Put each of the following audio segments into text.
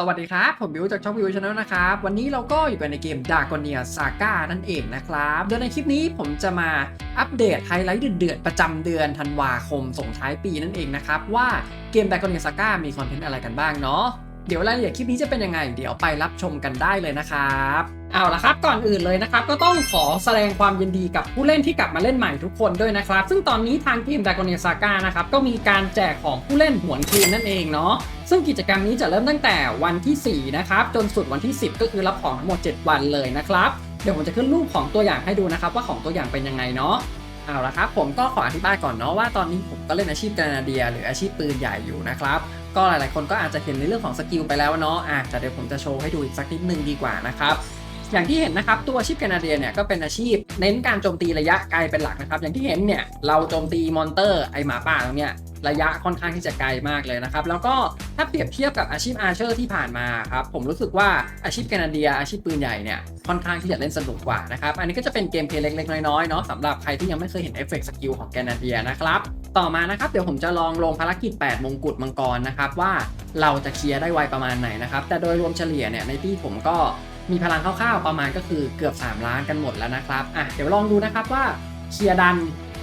สวัสดีครับ ผมบิวจากช่องบิวชาแนลนะครับ วันนี้เราก็อยู่กันในเกม d a r k o n i a Saga นั่นเองนะครับ โดยในคลิปนี้ผมจะมาอัปเดตไฮไลท์เดือดๆ ประจำเดือนธันวาคมส่งท้ายปีนั่นเองนะครับ ว่าเกม d a r k o n i a Saga มีคอนเทนต์อะไรกันบ้างเนาะ เดี๋ยวรายละเอียดคลิปนี้จะเป็นยังไง เดี๋ยวไปรับชมกันได้เลยนะครับเอาละครับก่อนอื่นเลยนะครับก็ต้องขอแสดงความยินดีกับผู้เล่นที่กลับมาเล่นใหม่ทุกคนด้วยนะครับ ซึ่งตอนนี้ทางเกม d a r k o n i a Saga นะครับก็มีการแจกของผู้เล่นหวนคืนนั่นเองเนาะซึ่งกิจกรรมนี้จะเริ่มตั้งแต่วันที่ 4 นะครับ จนสุดวันที่ 10 ก็คือรับของทั้งหมด 7 วันเลยนะครับเดี๋ยวผมจะขึ้นรูปของตัวอย่างให้ดูนะครับ ว่าของตัวอย่างเป็นยังไงเนาะเอาละครับผมก็ขออธิบายก่อนเนาะว่าตอนนี้ผมก็เล่นอาชีพกรนาเดีย หรืออาชีพปืนใหญ่อยู่นะครับ ก็หลายๆ คนก็อาจจะเห็นในเรื่องของสกิลไปแล้วเนาะอะแต่เดี๋ยวผมจะโชว์ให้ดูอีกสักนิดนึงดีกว่านะครับอย่างที่เห็นนะครับตัวอาชีพแคนาเดียเนี่ยก็เป็นอาชีพเน้นการโจมตีระยะไกลเป็นหลักนะครับ อย่างที่เห็นเนี่ยเราโจมตีมอนเตอร์ไอหมาป่าตรงเนี้ยระยะค่อนข้างที่จะไกลมากเลยนะครับ แล้วก็ถ้าเปรียบเทียบกับอาชีพอาร์เชอร์ที่ผ่านมาครับผมรู้สึกว่าอาชีพแคนาเดียอาชีพปืนใหญ่เนี่ยค่อนข้างที่จะเล่นสนุกกว่านะครับอันนี้ก็จะเป็นเกมเพลย์เล็กๆน้อยๆเนาะสำหรับใครที่ยังไม่เคยเห็นเอฟเฟกต์สกิลของแคนาเดียนะครับ ต่อมานะครับเดี๋ยวผมจะลองลงภารกิจ 8 มงกุฎมังกรนะครับว่าเราจะเคลียร์ได้ไวประมาณไหนนะครับแต่โดยรวมเฉลี่ยเนี่ยในที่ผมก็มีพลังคร่าวๆประมาณก็คือเกือบ 3 ล้านกันหมดแล้วนะครับอะเดี๋ยวลองดูนะครับว่าเคลียร์ดัน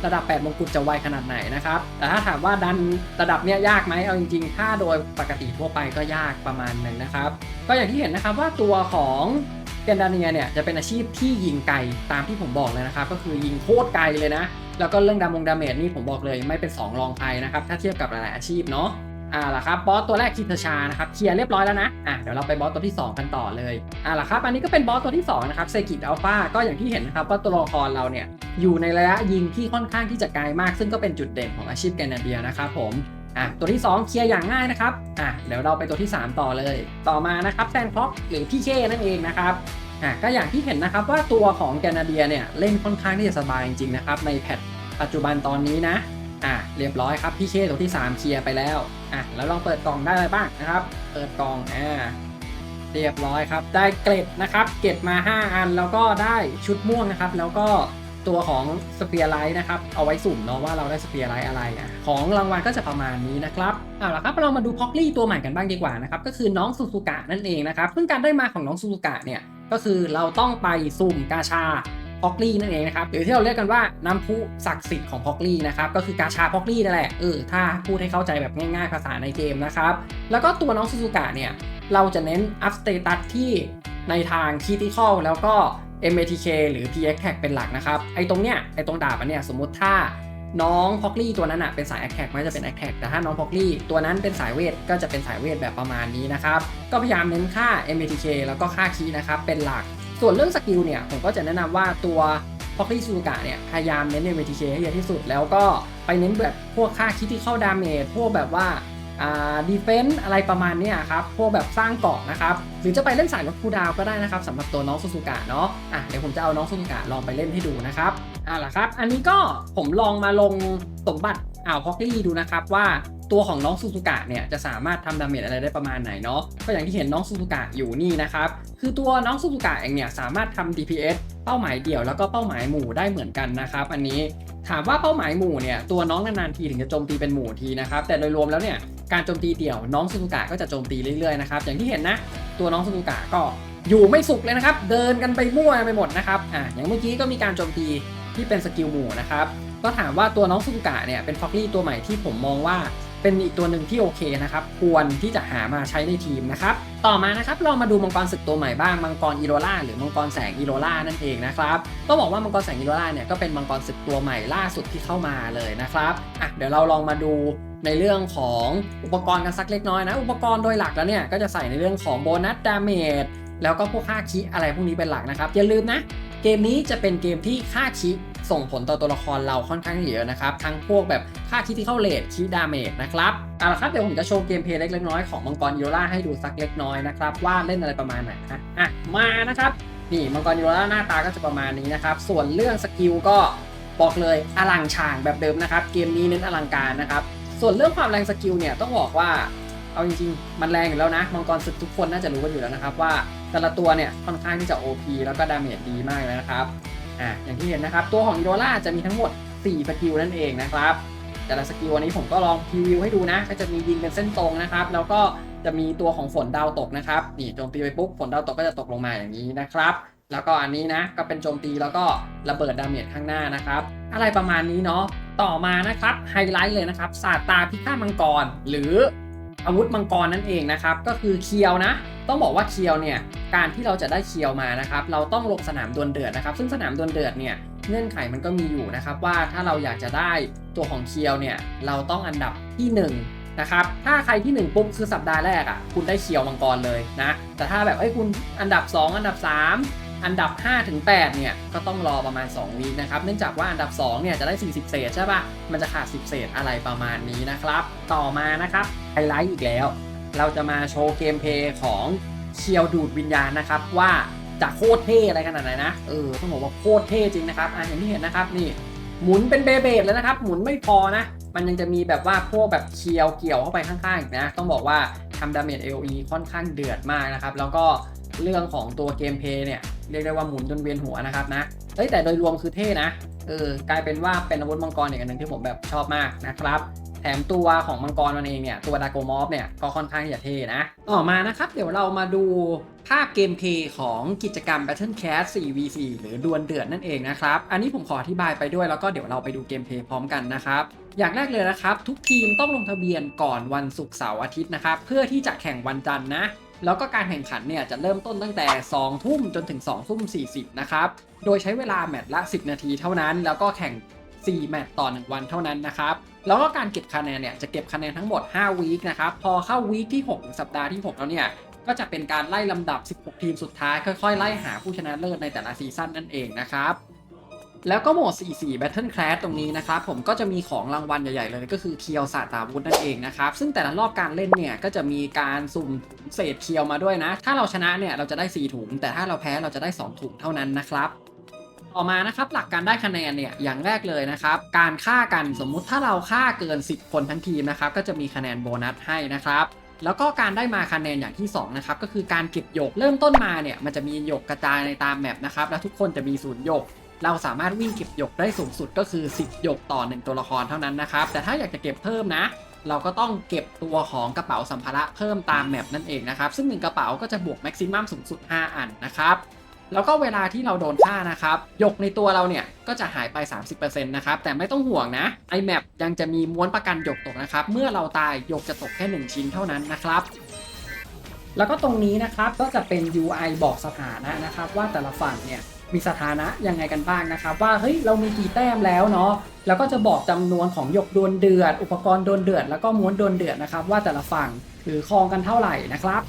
ระดับ 8 มงกุฎจะไวขนาดไหนนะครับ แต่ถ้าถามว่าดันระดับเนี้ยยากไหมเอาจริงๆ ถ้าโดยปกติทั่วไปก็ยากประมาณนึงนะครับ ก็อย่างที่เห็นนะครับว่าตัวของเกนดาเนียเนี่ยจะเป็นอาชีพที่ยิงไกลตามที่ผมบอกเลยนะครับ ก็คือยิงโคตรไกลเลยนะ แล้วก็เรื่องดามงดาเมจนี่ผมบอกเลยไม่เป็น 2 รองใครนะครับ ถ้าเทียบกับหลายๆอาชีพเนาะอ่าล่ะครับบอสตัวแรกคิทชานะครับเคลียร์เรียบร้อยแล้วนะอะเดี๋ยวเราไปบอสตัวที่ 2 กันต่อเลยอ่าล่ะครับอันนี้ก็เป็นบอสตัวที่2นะครับเซกิตอัลฟาก็อย่างที่เห็นนะครับว่าตัวละครเราเนี่ยอยู่ในระยะยิงที่ค่อนข้างที่จะไกลมาก ซึ่งก็เป็นจุดเด่นของอาชีพแกนาเดียนะครับผมอะตัวที่ 2 เคลียร์อย่างง่ายนะครับอะเดี๋ยวเราไปตัวที่ 3 ต่อเลย ต่อมานะครับแซนคล็อกหรือพี่เคนั่นเองนะครับ อะก็อย่างที่เห็นนะครับว่าตัวของแกนาเดียเนี่ยเล่นค่อนข้างที่จะสบายจริงๆนะครับในแพทปัจจุบันตอนนี้นะอะเรียบร้อยครับพี่เคตัวที่ 3 เคลียร์ไปแล้วอะแล้วลองเปิดกล่องได้อะไรบ้างนะครับ เปิดกล่องอ่าเรียบร้อยครับ ได้เกร็ดนะครับเก็บมา 5 อันแล้วก็ได้ชุดม่วงนะครับ แล้วก็ตัวของสเปียร์ไลท์นะครับ เอาไว้สุ่มเนาะว่าเราได้สเปียร์ไลท์อะไรอะของรางวัลก็จะประมาณนี้นะครับเอาละครับเรามาดูพ็อกลี่ตัวใหม่กันบ้างดีกว่านะครับก็คือน้องซูซูกะนั่นเองนะครับซึ่งการได้มาของน้องซูซูกะเนี่ย ก็คือเราต้องไปสุ่มกาชาพ็อกลี่นั่นเองนะครับหรือที่เราเรียกกันว่าน้ำพุศักดิ์สิทธิ์ของพ็อกลี่นะครับก็คือกาชาพ็อกลี่นั่นแหละเออถ้าพูดให้เข้าใจแบบง่ายๆภาษาในเกมนะครับแล้วก็ตัวน้องซูซูกะเนี่ยเราจะเน้นอัพสเตตัสที่ในทางคีติคอลแล้วก็ MATK หรือ PX Tag เป็นหลักนะครับไอ้ตรงเนี้ยไอ้ตรงดาบอันเนี้ยสมมติถ้า น้องพ็อกลี่ตัวนั้นอะเป็นสายแอคแท็กมันจะเป็นแอคแท็กแต่ถ้าน้องพ็อกลี่ตัวนั้นเป็นสายเวทก็จะเป็นสายเวทแบบประมาณนี้นะครับ ก็พยายามเน้นค่า MATK แล้วก็ค่าคีนะครับ เป็นหลัก ส่วนเรื่องสกิลเนี่ย ผมก็จะแนะนำว่าตัวพ็อกลี่ซูกะเนี่ย พยายามเน้นใน MTK ให้เยอะที่สุด แล้วก็ไปเน้นแบบพวกค่าคิดที่เข้าดาเมจพวกแบบว่าอ่าดีเฟนต์อะไรประมาณนี้ครับ พวกแบบสร้างเกาะนะครับ หรือจะไปเล่นสายลดคูดาวก็ได้นะครับสำหรับตัวน้องซูซูกะเนาะอะเดี๋ยวผมจะเอาน้องซูซูกะลองไปเล่นให้ดูนะครับ อะล่ะครับ อันนี้ก็ผมลองมาลงสมบัติอ่าวพ็อกลี่ดูนะครับว่าตัวของน้องซูซูกะเนี่ยจะสามารถทำดาเมจอะไรได้ประมาณไหนเนาะก็อย่างที่เห็นน้องซูซูกะอยู่นี่นะครับ คือตัวน้องซูซูกะเองเนี่ยสามารถทำ DPS เป้าหมายเดี่ยวแล้วก็เป้าหมายหมู่ได้เหมือนกันนะครับ อันนี้ถามว่าเป้าหมายหมู่เนี่ยตัวน้องนานๆทีถึงจะโจมตีเป็นหมู่ทีนะครับ แต่โดยรวมแล้วเนี่ยการโจมตีเดี่ยวน้องซูซูกะก็จะโจมตีเรื่อยๆนะครับอย่างที่เห็นนะ ตัวน้องซูซูกะก็อยู่ไม่สุขเลยนะครับ เดินกันไปมั่วไปหมดนะครับอะอย่างเมื่อกี้ก็มีการโจมตี ที่เป็นสกิลหมู่นะครับ ก็ถามว่าตัวน้องซูซูกะเนี่ยเป็นฟ็อกลี่ตัวใหม่ที่ผมมองว่าเป็นอีกตัวหนึ่งที่โอเคนะครับ ควรที่จะหามาใช้ในทีมนะครับ ต่อมานะครับเรามาดูมังกรศึกตัวใหม่บ้างมังกรอีโรล่าหรือมังกรแสงอีโรล่านั่นเองนะครับต้องบอกว่ามังกรแสงอีโรล่าเนี่ยก็เป็นมังกรศึกตัวใหม่ล่าสุดที่เข้ามาเลยนะครับอะเดี๋ยวเราลองมาดูในเรื่องของอุปกรณ์กันสักเล็กน้อยนะ อุปกรณ์โดยหลักแล้วเนี่ยก็จะใส่ในเรื่องของโบนัสดาเมจแล้วก็พวกค่าคิอะไรพวกนี้เป็นหลักนะครับอย่าลืมนะ เกมนี้จะเป็นเกมที่ค่าคิส่งผลต่อตัวละครเราค่อนข้างเยอะนะครับ ทั้งพวกแบบค่าคิที่เข้าเลทคิดาเมจนะครับเอาละครับเดี๋ยวผมจะโชว์เกมเพลย์เล็กๆน้อยของมังกรยูร่าให้ดูสักเล็กน้อยนะครับ ว่าเล่นอะไรประมาณไหนนะอะมานะครับนี่มังกรยูร่าหน้าตาก็จะประมาณนี้นะครับ ส่วนเรื่องสกิลก็บอกเลยอลังฉางแบบเดิมนะครับ เกมนี้เน้นอลังการนะครับ ส่วนเรื่องความแรงสกิลเนี่ยต้องบอกว่าเอาจริงๆ มันแรงอยู่แล้วนะมังกรศึกทุกคนน่าจะรู้กันอยู่แล้วนะครับว่า แต่ละตัวเนี่ยค่อนข้างที่จะ OP แล้วก็ดาเมจดีมากเลยนะครับอะอย่างที่เห็นนะครับตัวของอีโรล่าจะมีทั้งหมด 4 สกิลนั่นเองนะครับแต่ละสกิลวันนี้ผมก็ลองพรีวิวให้ดูนะก็จะมียิงเป็นเส้นตรงนะครับแล้วก็จะมีตัวของฝนดาวตกนะครับนี่โจมตีไปปุ๊บฝนดาวตกก็จะตกลงมาอย่างนี้นะครับแล้วก็อันนี้นะก็เป็นโจมตีแล้วก็ระเบิดดาเมจข้างหน้านะครับ อะไรประมาณนี้เนาะต่อมานะครับไฮไลท์เลยนะครับศาสตาพิฆาตมังกร หรือ อาวุธมังกรนั่นเองนะครับ ก็คือเคียวนะ ต้องบอกว่าเคียวเนี่ย การที่เราจะได้เคียวมานะครับ เราต้องลงสนามดวลเดือดนะครับ ซึ่งสนามดวลเดือดเนี่ย เงื่อนไขมันก็มีอยู่นะครับว่าถ้าเราอยากจะได้ตัวของเคียวเนี่ย เราต้องอันดับที่หนึ่งนะครับ ถ้าใครที่หนึ่งปุ๊บคือสัปดาห์แรกอะ่ะ คุณได้เคียวมังกรเลยนะ แต่ถ้าแบบไอ้คุณอันดับ 2 อันดับ 3 อันดับ 5 ถึง 8 เนี่ย ก็ต้องรอประมาณ 2 วีคนะครับ เนื่องจากว่าอันดับ 2 เนี่ย จะได้ 40 เศษใช่ปะมันจะขาด 10 เศษอะไรประมาณนี้นะครับ ต่อมานะครับไฮไลท์อีกแล้ว เราจะมาโชว์เกมเพย์ของเชียวดูดวิญญาณนะครับ ว่าจะโคตรเท่อะไรขนาดไหนนะ เออ ต้องบอกว่าโคตรเท่จริงนะครับอะอย่างที่เห็นนะครับนี่หมุนเป็นเบเบดเลยนะครับ หมุนไม่พอนะ มันยังจะมีแบบว่าพวกแบบเคียวเกี่ยวเข้าไปข้างๆอีกนะ ต้องบอกว่าทำดาเมจ AOE ค่อนข้างเดือดมากนะครับ แล้วก็ เรื่องของตัวเกมเพย์เนี่ยเรียกได้ว่าหมุนจนเวียนหัวนะครับนะเอ้ยแต่โดยรวมคือเท่นะเออกลายเป็นว่าเป็นอาวุธมังกรอีกอันหนึ่งที่ผมแบบชอบมากนะครับแถมตัวของมังกรมันเองเนี่ยตัวดาโกมอฟเนี่ยก็ค่อนข้างที่จะเท่นะ ต่อมานะครับ เดี๋ยวเรามาดูภาพเกมเพย์ของกิจกรรม Battle Cast 4v4 หรือดวลเดือดนั่นเองนะครับ อันนี้ผมขออธิบายไปด้วยแล้วก็เดี๋ยวเราไปดูเกมเพย์พร้อมกันนะครับ อย่างแรกเลยนะครับ ทุกทีมต้องลงทะเบียนก่อนวันศุกร์เสาร์อาทิตย์นะครับ เพื่อที่จะแข่งวันจันทร์นะ แล้วก็การแข่งขันเนี่ยจะเริ่มต้นตั้งแต่ 2 ทุ่มจนถึง 2 ทุ่ม 40 นะครับ โดยใช้เวลาแมตช์ละ 10 นาทีเท่านั้น แล้วก็แข่ง 4 แมตช์ต่อ 1 วันเท่านั้นนะครับ แล้วก็การเก็บคะแนนเนี่ยจะเก็บคะแนนทั้งหมด 5 วีคนะครับ พอเข้าวีคที่ 6 สัปดาห์ที่ 6 แล้วเนี่ยก็จะเป็นการไล่ลำดับ 16 ทีมสุดท้าย ค่อยๆ ไล่หาผู้ชนะเลิศในแต่ละซีซั่นนั่นเองนะครับ แล้วก็โหมด 44 Battle Class ตรงนี้นะครับ ผมก็จะมีของรางวัลใหญ่ ๆ เลยก็คือเคียวสาตาวุธนั่นเองนะครับ ซึ่งแต่ละรอบการเล่นเนี่ย ก็จะมีการสุ่มเศษเคียวมาด้วยนะ ถ้าเราชนะเนี่ย เราจะได้ 4 ถุง แต่ถ้าเราแพ้เราจะได้ 2 ถุงเท่านั้นนะครับต่อมานะครับหลักการได้คะแนนเนี่ยอย่างแรกเลยนะครับการฆ่ากันสมมุติถ้าเราฆ่าเกิน 10 คนทั้งทีมนะครับก็จะมีคะแนนโบนัสให้นะครับแล้วก็การได้มาคะแนนอย่างที่2นะครับก็คือการเก็บหยกเริ่มต้นมาเนี่ยมันจะมีหยกกระจายในตามแมปนะครับแล้วทุกคนจะมีศูนย์หยก เราสามารถวิ่งเก็บหยกได้สูงสุดก็คือ 10 หยกต่อ 1 ตัวละครเท่านั้นนะครับ แต่ถ้าอยากจะเก็บเพิ่มนะ เราก็ต้องเก็บตัวของกระเป๋าสัมภาระเพิ่มตามแมปนั่นเองนะครับ ซึ่ง 1 กระเป๋าก็จะบวกแม็กซิมัมสูงสุด 5 อันนะครับแล้วก็เวลาที่เราโดนฆ่านะครับหยกในตัวเราเนี่ยก็จะหายไป 30%นะครับ แต่ไม่ต้องห่วงนะไอแมปยังจะมีม้วนประกันหยกตกนะครับ เมื่อเราตายหยกจะตกแค่ 1 ชิ้นเท่านั้นนะครับ แล้วก็ตรงนี้นะครับก็จะเป็น UI บอกสถานะนะครับ ว่าแต่ละฝั่งเนี่ย มีสถานะยังไงกันบ้างนะครับว่าเฮ้ยเรามีกี่แต้มแล้วเนาะแล้วก็จะบอกจำนวนของหยกโดวลเดือด อุปกรณ์โดวลเดือดแล้วก็ม้วนโดวลเดือดนะครับ ว่าแต่ละฝั่งหรือครองกันเท่าไหร่นะครับ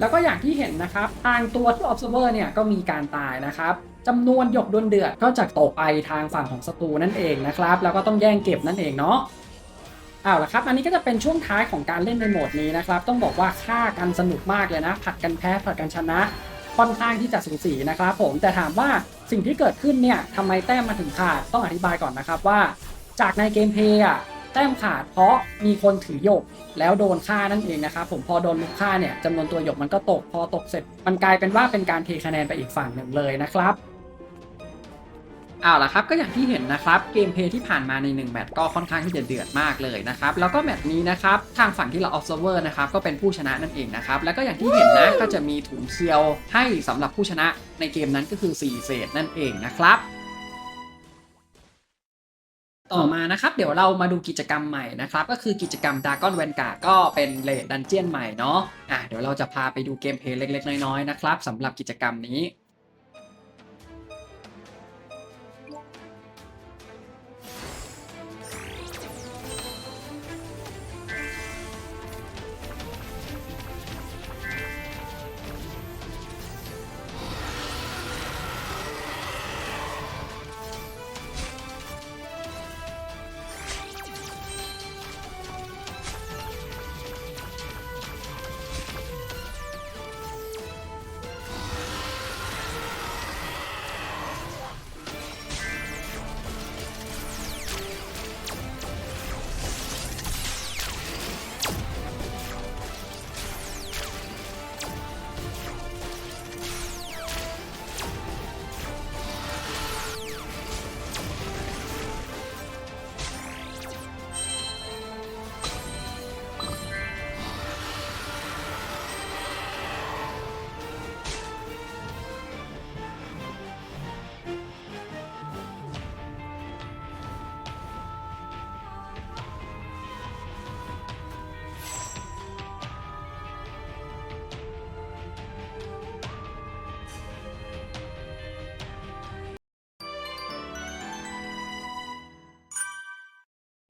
แล้วก็อย่างที่เห็นนะครับทางตัวที่ observer เนี่ยก็มีการตายนะครับจำนวนหยกดวลเดือดก็จะตกไปทางฝั่งของศัตรูนั่นเองนะครับ แล้วก็ต้องแย่งเก็บนั่นเองเนาะ เอาละครับ อันนี้ก็จะเป็นช่วงท้ายของการเล่นในโหมดนี้นะครับ ต้องบอกว่าฆ่ากันสนุกมากเลยนะ ผัดกันแพ้ผัดกันชนะ ค่อนข้างที่จะสูสีนะครับผม แต่ถามว่าสิ่งที่เกิดขึ้นเนี่ยทำไมแต้มมาถึงขาด ต้องอธิบายก่อนนะครับว่า จากในเกมเพย์อะแต้มขาดเพราะมีคนถือหยกแล้วโดนฆ่านั่นเองนะครับผมพอโดนลุกฆ่าเนี่ยจำนวนตัวหยกมันก็ตก พอตกเสร็จ มันกลายเป็นว่าเป็นการเทคะแนนไปอีกฝั่งหนึ่งเลยนะครับ เอาละครับก็อย่างที่เห็นนะครับเกมเพย์ที่ผ่านมาใน1แมตช์ก็ค่อนข้างที่จะเดือดมากเลยนะครับแล้วก็แมตช์นี้นะครับทางฝั่งที่เรา observer นะครับก็เป็นผู้ชนะนั่นเองนะครับแล้วก็อย่างที่เห็นนะก็จะมีถุงเคียวให้สำหรับผู้ชนะในเกมนั้นก็คือ 4 เศษนั่นเองนะครับต่อมานะครับเดี๋ยวเรามาดูกิจกรรมใหม่นะครับก็คือกิจกรรม Dragon Vanguard ก็เป็นเลดดันเจียนใหม่เนาะอะเดี๋ยวเราจะพาไปดูเกมเพลย์เล็กๆ น้อยๆนะครับสำหรับกิจกรรมนี้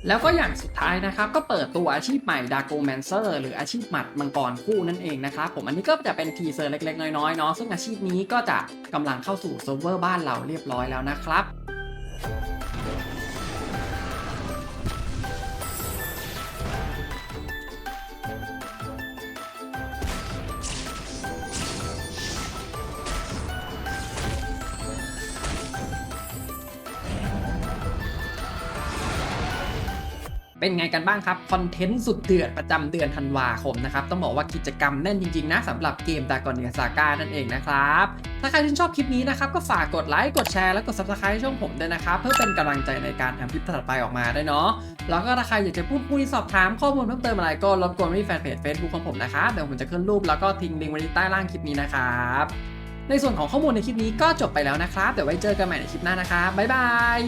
แล้วก็อย่างสุดท้ายนะครับก็เปิดตัวอาชีพใหม่ดาโกแมนเซอร์หรืออาชีพหมัดมังกรคู่นั่นเองนะครับผมอันนี้ก็จะเป็นทีเซอร์เล็กๆ น้อยๆเนาะซึ่งอาชีพนี้ก็จะกำลังเข้าสู่เซิร์ฟเวอร์บ้านเราเรียบร้อยแล้วนะครับ เป็นไงกันบ้างครับคอนเทนต์สุดเดือดประจำเดือนธันวาคมนะครับต้องบอกว่ากิจกรรมแน่นจริงๆนะสำหรับเกมดากอนเนียซาก้านั่นเองนะครับถ้าใครชื่นชอบคลิปนี้นะครับก็ฝากกดไลค์กดแชร์และกด subscribe ช่องผมด้วยนะครับเพื่อเป็นกำลังใจในการทำคลิปถัดไปออกมาด้วยเนาะแล้วก็ถ้าใครอยากจะพูดคุยสอบถามข้อมูลเพิ่มเติมอะไรก็รบกวนที่แฟนเพจ Facebook ของผมนะครับเดี๋ยวผมจะขึ้นรูปแล้วก็ทิ้งลิงก์ไว้ใต้ล่างคลิปนี้นะครับในส่วนของข้อมูลในคลิปนี้ก็จบไปแล้วนะครับเดี๋ยวไว้เจอกันใหม่ในคลิปหน้านะครับบ๊ายบาย